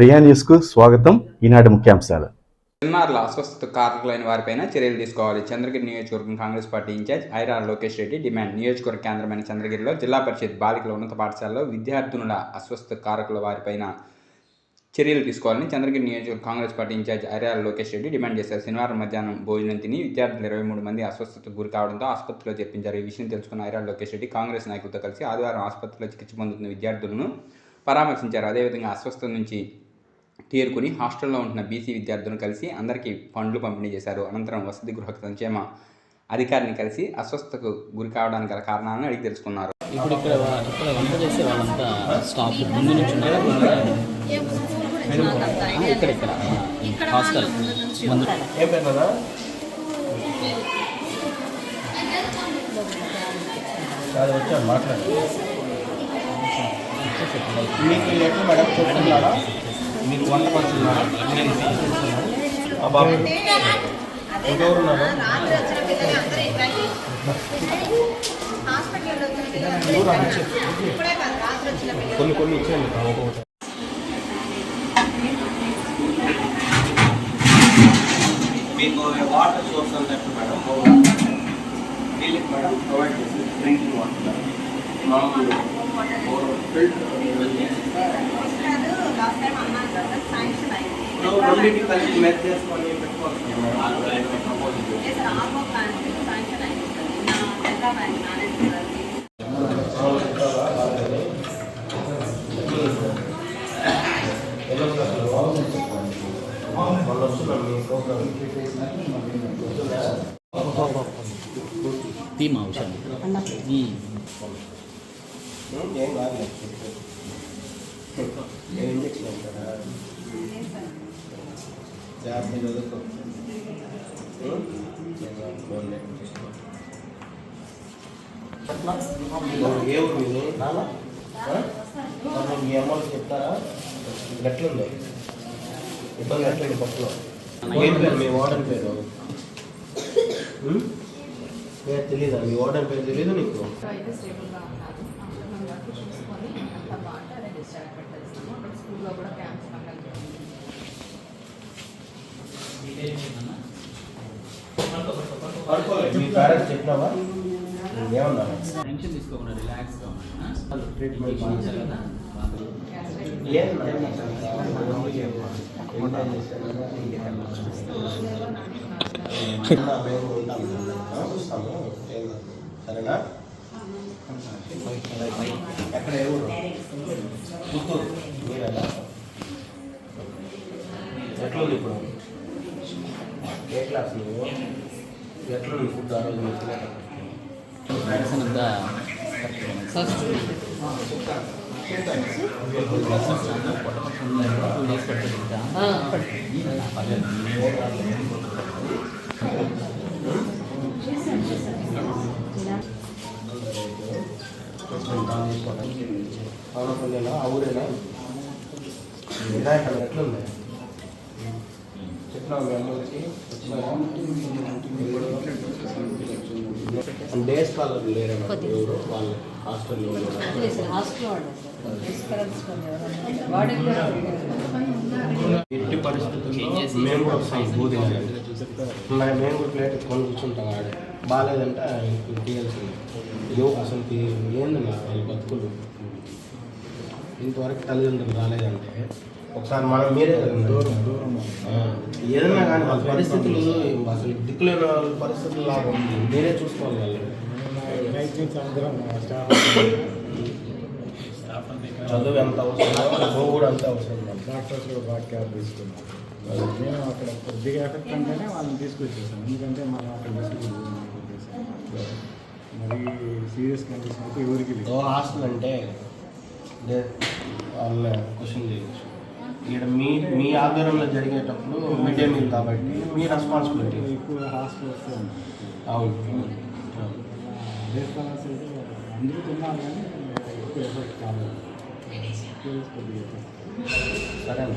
ప్రియా న్యూస్కు స్వాగతం. ఈనాటి ముఖ్యాంశాలు. చిన్నారుల అస్వస్థత కారకులైన వారిపైన చర్యలు తీసుకోవాలి. చంద్రగిరి నియోజకవర్గం Congress party in-charge Airala Lokesh Reddy demand. నియోజకవర్గ కేంద్రమైన చంద్రగిరిలో జిల్లా పరిషత్ బాలికల ఉన్నత పాఠశాలలో విద్యార్థినుల అస్వస్థ కారకుల వారిపైన చర్యలు తీసుకోవాలని చంద్రగిరి నియోజకవర్గ Congress party in-charge Airala Lokesh Reddy demand చేశారు. శనివారం మధ్యాహ్నం భోజనం తిని విద్యార్థులు ఇరవై మూడు మంది అస్వస్థతకు గురి కావడంతో ఆసుపత్రిలో చేర్పించారు. ఈ విషయం తెలుసుకున్న ఐరాల లోకేష్ రెడ్డి కాంగ్రెస్ నాయకులతో కలిసి ఆదివారం ఆసుపత్రిలో చికిత్స పొందుతున్న విద్యార్థులను పరామర్శించారు. అదేవిధంగా అస్వస్థత నుంచి తేరుకుని హాస్టల్లో ఉంటున్న బీసీ విద్యార్థులను కలిసి అందరికీ ఫండ్లు పంపిణీ చేశారు. అనంతరం వసతి గృహ సంక్షేమ అధికారిని కలిసి అస్వస్థతకు గురి కావడానికి గల కారణాలను అడిగి తెలుసుకున్నారు. ఇప్పుడు ఇక్కడ ఇక్కడ వంట చేసే వాళ్ళంతా స్టాఫ్ ముందు నుంచి ఇక్కడ ఇక్కడ. హాస్టల్. ముందు అది వచ్చాను మాట్లాడు. మీకు ఎట్లా మేడం చెప్తున్నారా? మీరు వంద పర్సెంట్ ఆ బాబు. ఇంకెవరు కొన్ని కొన్ని ఇచ్చేయండి. ఒక్కొక్కటి మీకు వాటర్ సోర్స్ అంటే మేడం. వీళ్ళకి మేడం ప్రొవైడ్ చేసి డ్రింకింగ్ వాటర్ మామూలు ఫిల్టర్ లాస్ట్ టైం అన్నాను కదా శాంక్షన్ అయింది ఇప్పుడు రెండింటికి కలిసి మెచ్ చేసుకొని పెట్టుకోవచ్చు మేడం ఆరు ఐదు ప్రపోజల్ చేసి లేదు సార్ ఆర్మో ప్లాంట్ శాంక్షన్ అయింది సార్ నిన్న కెనరా బ్యాంక్ మేనేజర్ గారికి వాళ్ళు వస్తున్నారు మీ ప్రోగ్రామ్ టీమ్ అవసరం ఉమ్. ఏం కాదు ఏ ఇంజక్షన్ జాబ్ జాగ్రత్త ఏ ఊరు నాన్న మీ అమ్మకి చెప్తారా ఎట్లుంది ఇబ్బంది గట్లేదు పప్పులో ఏం పేరు మీ వార్డెన్ పేరు పేరు తెలీదా మీ వార్డెన్ పేరు తెలీదు నీకు మీ పేరెంట్స్ చెప్పినావా? ఏమన్నారు టెన్షన్ తీసుకోకుండా రిలాక్స్గా ట్రీట్మెంట్ కదా ఏం సరేనా? ఎక్కడ ఏ ఊరు? పుత్తూరు. మీరేనా? ఎట్లుంది ఇప్పుడు? ఏ క్లాస్ నువ్వు? ఎట్లుంది ఫుడ్ ఆ రోజు మీరు తినేటప్పుడు? మెడిసిన్ అంతా కరెక్ట్గా ఉంది. సార్ టూ డేస్ పడుతుంది ఇంకా పర్లేదు పవనపల్లినా ఆ ఊరేనా వినాయకుడు ఎట్లుంది చెప్పినావు మీ అమ్మకి డే స్కాలర్ లేరా ఎవరు? వాళ్ళు హాస్టల్లో ఎట్టి పరిస్థితుల్లో మేము కూడా వస్తాం మరి మేము కూడా ప్లేట్ ఎత్తుకొని కూర్చుంటాం ఆడే. బాగాలేదంటే తీయాల్సింది. యో అసలు ఏంది నా వాళ్ళ బతుకులు? ఇంతవరకు తల్లిదండ్రులు రాలేదంటే ఒకసారి మనం మీరే దూరం దూరం ఏదన్నా కానీ వాళ్ళ పరిస్థితులు అసలు దిక్కులేని వాళ్ళ పరిస్థితులు లాగా ఉంది. మీరే చూసుకోవాలి వాళ్ళు చదువు ఎంత అవసరం? చదువు కూడా అంత అవసరం డాక్టర్స్ కూడా బాగా కేర్ తీసుకున్నారు. మేము అక్కడ కొద్దిగా ఎఫెక్ట్ అంటేనే వాళ్ళని తీసుకొచ్చేసాం. ఎందుకంటే మనం అక్కడ మరి సీరియస్ కండిషన్ అయితే ఎవరికి లేదు. హాస్టల్ అంటే వాళ్ళ క్వశ్చన్ చేయొచ్చు. ఇక్కడ మీ మీ ఆధ్వర్యంలో జరిగేటప్పుడు మిడ్ డే మీల్ కాబట్టి మీ రెస్పాన్సిబిలిటీ ఎక్కువ హాస్టల్ వస్తే ఉన్నాయి అవును. అందరూ తిన్నారు కానీ ఎక్కువ ఎఫెక్ట్. సరే అన్న.